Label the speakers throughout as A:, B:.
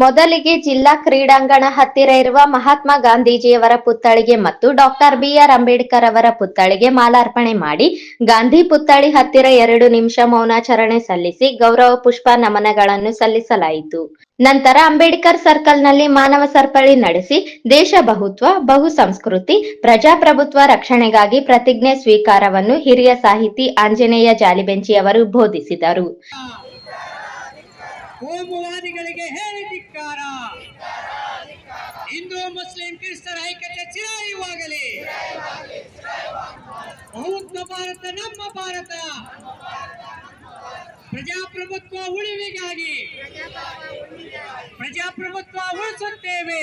A: ಮೊದಲಿಗೆ ಜಿಲ್ಲಾ ಕ್ರೀಡಾಂಗಣ ಹತ್ತಿರ ಇರುವ ಮಹಾತ್ಮ ಗಾಂಧೀಜಿಯವರ ಪುತ್ಥಳಿಗೆ ಮತ್ತು ಡಾಕ್ಟರ್ ಬಿಆರ್ ಅಂಬೇಡ್ಕರ್ ಅವರ ಪುತ್ಥಳಿಗೆ ಮಾಲಾರ್ಪಣೆ ಮಾಡಿ ಗಾಂಧಿ ಪುತ್ಥಳಿ ಹತ್ತಿರ ಎರಡು ನಿಮಿಷ ಮೌನಾಚರಣೆ ಸಲ್ಲಿಸಿ ಗೌರವ ಪುಷ್ಪ ನಮನಗಳನ್ನು ಸಲ್ಲಿಸಲಾಯಿತು. ನಂತರ ಅಂಬೇಡ್ಕರ್ ಸರ್ಕಲ್ನಲ್ಲಿ ಮಾನವ ಸರಪಳಿ ನಡೆಸಿ ದೇಶ ಬಹುತ್ವ, ಬಹು ಸಂಸ್ಕೃತಿ, ಪ್ರಜಾಪ್ರಭುತ್ವ ರಕ್ಷಣೆಗಾಗಿ ಪ್ರತಿಜ್ಞೆ ಸ್ವೀಕಾರವನ್ನು ಹಿರಿಯ ಸಾಹಿತಿ ಆಂಜನೇಯ ಜಾಲಿಬೆಂಚಿ ಅವರು ಬೋಧಿಸಿದರು.
B: ಕೋಮುವಾದಿಗಳಿಗೆ ಹೇಳಿ ಧಿಕ್ಕಾರ ಹಿಂದೂ ಮುಸ್ಲಿಂ ಕ್ರಿಸ್ತರ ಐಕ್ಯತೆ ಚಿರಾಯುವಾಗಲಿ. ಬಹುತ್ವ ಭಾರತ ನಮ್ಮ ಭಾರತ. ಪ್ರಜಾಪ್ರಭುತ್ವ ಉಳಿವಿಗಾಗಿ ಪ್ರಜಾಪ್ರಭುತ್ವ ಉಳಿಸುತ್ತೇವೆ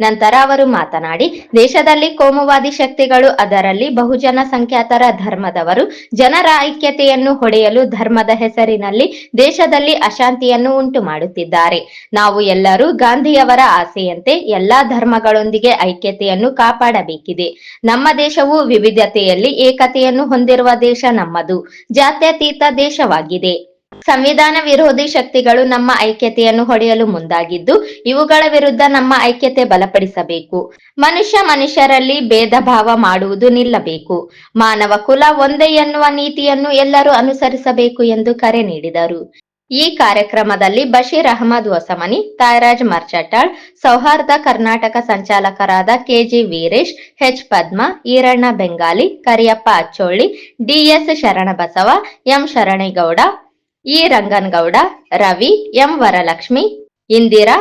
A: ನಂತರ ಅವರು ಮಾತನಾಡಿ, ದೇಶದಲ್ಲಿ ಕೋಮುವಾದಿ ಶಕ್ತಿಗಳು ಅದರಲ್ಲಿ ಬಹುಜನ ಸಂಖ್ಯಾತರ ಧರ್ಮದವರು. ಜನರ ಐಕ್ಯತೆಯನ್ನು ಹೊಡೆಯಲು ಧರ್ಮದ ಹೆಸರಿನಲ್ಲಿ ದೇಶದಲ್ಲಿ ಅಶಾಂತಿಯನ್ನು ಉಂಟು ಮಾಡುತ್ತಿದ್ದಾರೆ ನಾವು ಎಲ್ಲರೂ ಗಾಂಧಿಯವರ ಆಸೆಯಂತೆ ಎಲ್ಲಾ ಧರ್ಮಗಳೊಂದಿಗೆ ಐಕ್ಯತೆಯನ್ನು ಕಾಪಾಡಬೇಕಿದೆ. ನಮ್ಮ ದೇಶವು ವಿವಿಧತೆಯಲ್ಲಿ ಏಕತೆಯನ್ನು ಹೊಂದಿರುವ ದೇಶ ನಮ್ಮದು. ಜಾತ್ಯತೀತ ದೇಶವಾಗಿದೆ. ಸಂವಿಧಾನ ವಿರೋಧಿ ಶಕ್ತಿಗಳು ನಮ್ಮ ಐಕ್ಯತೆಯನ್ನು ಹೊಡೆಯಲು ಮುಂದಾಗಿದ್ದು, ಇವುಗಳ ವಿರುದ್ಧ ನಮ್ಮ ಐಕ್ಯತೆ ಬಲಪಡಿಸಬೇಕು. ಮನುಷ್ಯ ಮನುಷ್ಯರಲ್ಲಿ ಭೇದ ಭಾವ ಮಾಡುವುದು ನಿಲ್ಲಬೇಕು. ಮಾನವ ಕುಲ ಒಂದೇ ಎನ್ನುವ ನೀತಿಯನ್ನು ಎಲ್ಲರೂ ಅನುಸರಿಸಬೇಕು ಎಂದು ಕರೆ ನೀಡಿದರು. ಈ ಕಾರ್ಯಕ್ರಮದಲ್ಲಿ ಬಶೀರ್ ಅಹಮದ್ ಹೊಸಮನಿ, ತಾಯರಾಜ್ ಮರ್ಚಟಾಳ್, ಸೌಹಾರ್ದ Karnataka ಸಂಚಾಲಕರಾದ K G Veeresh, H Padma, Eranna Bengali, Kariyappa Achcholi D S Sharanabasava, M Sharanegowda E Ranganagowda Ravi M Varalakshmi, Indira,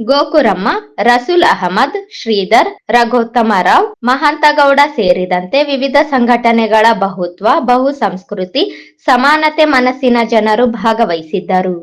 A: Gokuramma, Rasool Ahmed, Shridhar, Raghottama Rao, Mahantagowda ಸೇರಿದಂತೆ ವಿವಿಧ ಸಂಘಟನೆಗಳ ಬಹುತ್ವ ಬಹು ಸಂಸ್ಕೃತಿ ಸಮಾನತೆ ಮನಸ್ಸಿನ ಜನರು ಭಾಗವಹಿಸಿದ್ದರು.